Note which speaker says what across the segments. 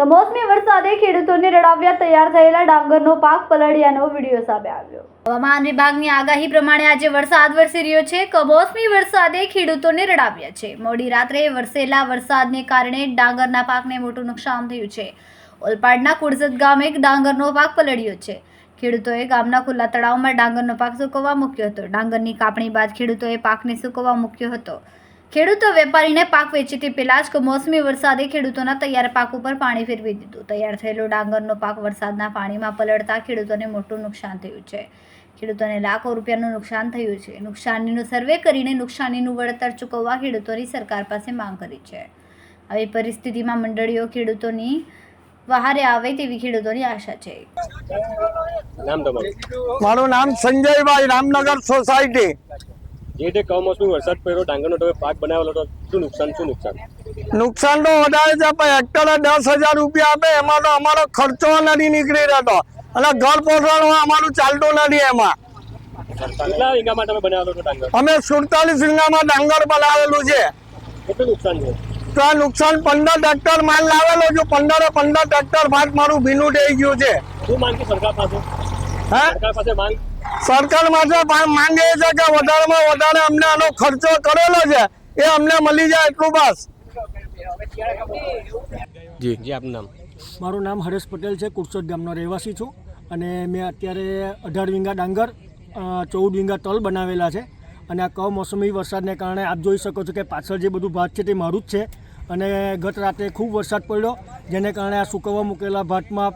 Speaker 1: કમોસમી વરસાદે ખેડૂતોને રડાવ્યા તૈયાર થયેલા ડાંગરનો પાક પલળ્યાનો વીડિયો સામે આવ્યો. હવામાન વિભાગની આગાહી પ્રમાણે આજે વરસાદ વરસી રહ્યો છે. કમોસમી વરસાદે ખેડૂતોને રડાવ્યા છે. મોડી રાત્રે વરસેલા વરસાદને કારણે ડાંગરના પાકને મોટું નુકસાન થયું છે. ઓલપાડના કુડસદ ગામે ડાંગરનો પાક પલળ્યો છે. ખેડૂતોએ ગામના ખુલ્લા તળાવમાં ડાંગરનો પાક સૂકવવા મૂક્યો હતો. ડાંગરની કાપણી બાદ ખેડૂતોએ પાકને સૂકવવા મૂક્યો હતો. ખેડૂતો વેપારીને પાક વેચે તે પહેલા જ કમોસમી વરસાદે ખેડૂતોના તૈયાર પાક ઉપર પાણી ફેરવી દીધું. તૈયાર થયેલો ડાંગરનો પાક વરસાદના પાણીમાં પલળતા ખેડૂતોને મોટું નુકસાન થયું છે. ખેડૂતોને લાખો રૂપિયાનું નુકસાન થયું છે. નુકસાનીનું સર્વે કરીને નુકસાનીનું વળતર ચૂકવવા ખેડૂતોની સરકાર પાસે માંગ કરી છે. આવી પરિસ્થિતિમાં મંડળીઓ ખેડૂતોની વહારે આવે તેવી ખેડૂતોની આશા છે.
Speaker 2: મારું નામ સંજયભાઈ રામનગર સોસાયટી.
Speaker 3: જે તે કમોસમી વરસાદ પડ્યો ડાંગરનો તમે પાક બનાવેલો હતો શું નુકસાન શું નુકસાન?
Speaker 2: નુકસાન તો વધારે છે પણ હેક્ટરે દસ હજાર રૂપિયા આપે એમાં તો અમારો ખર્ચો નથી નીકળી રહેતો. અને ઘર પોષણ અમારું ચાલતું નથી એમાં.
Speaker 3: કેટલા વીઘામાં તમે બનાવેલો હતો ડાંગર?
Speaker 2: અમે સુડતાલીસ વીઘામાં ડાંગર બનાવેલું છે.
Speaker 3: કેટલું નુકસાન છે?
Speaker 2: તો આ નુકસાન પંદર ટ્રેક્ટર માલ લાવેલો છું પંદરે પંદર ટ્રેક્ટર ભાગ મારું ભીનું થઈ ગયું છે.
Speaker 3: શું માંગ સરકાર પાસે?
Speaker 2: હા?
Speaker 3: સરકાર પાસે માંગ?
Speaker 2: સરકાર માટે માંગે છે કે વધારેમાં વધારે અમને આનો ખર્ચો કરેલો છે એ અમને મળી જાય એટલું બસ.
Speaker 3: જી. જી આપનું નામ?
Speaker 4: મારું નામ હરેશ પટેલ છે કુરસોદ ગામનો રહેવાસી છું. અને મેં અત્યારે અઢાર વીંગા ડાંગર ચૌદ વીંગા તલ બનાવેલા છે. અને આ કમોસમી વરસાદને કારણે આપ જોઈ શકો છો કે પાછળ જે બધું ભાત છે તે મારું જ છે. અને ગત રાતે ખૂબ વરસાદ પડ્યો જેને કારણે આ સુકવવા મૂકેલા ભાતમાં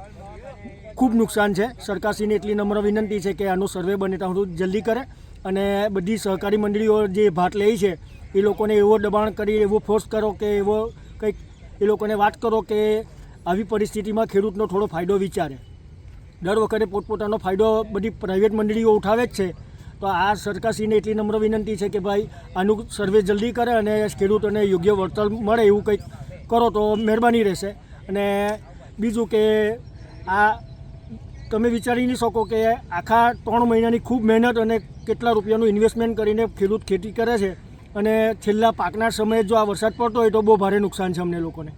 Speaker 4: ખૂબ નુકસાન છે. સરકારશ્રીને એટલી નમ્ર વિનંતી છે કે આનું સર્વે બને ત્યાં સુધી જલ્દી કરે અને બધી સહકારી મંડળીઓ જે ભાત લે છે, એ લોકોને એવો દબાણ કરી, એવો ફોર્સ કરો કે એવો કંઈક, એ લોકોને વાત કરો કે આવી પરિસ્થિતિમાં ખેડૂતનો થોડો ફાયદો વિચારે. દર વખતે પોતપોતાનો ફાયદો બધી પ્રાઇવેટ મંડળીઓ ઉઠાવે જ છે. તો આ સરકારશ્રીને એટલી નમ્ર વિનંતી છે કે ભાઈ, આનું સર્વે જલ્દી કરે અને ખેડૂતોને યોગ્ય વળતર મળે એવું કંઈક કરો તો મહેરબાની રહેશે. અને બીજું કે આ તમે વિચારી નહીં શકો કે આખા ત્રણ મહિનાની ખૂબ મહેનત અને કેટલા રૂપિયાનું ઇન્વેસ્ટમેન્ટ કરીને ખેડૂત ખેતી કરે છે. અને છેલ્લા પાકના સમયે જો આ વરસાદ પડતો હોય તો બહુ ભારે નુકસાન છે અમને લોકોને.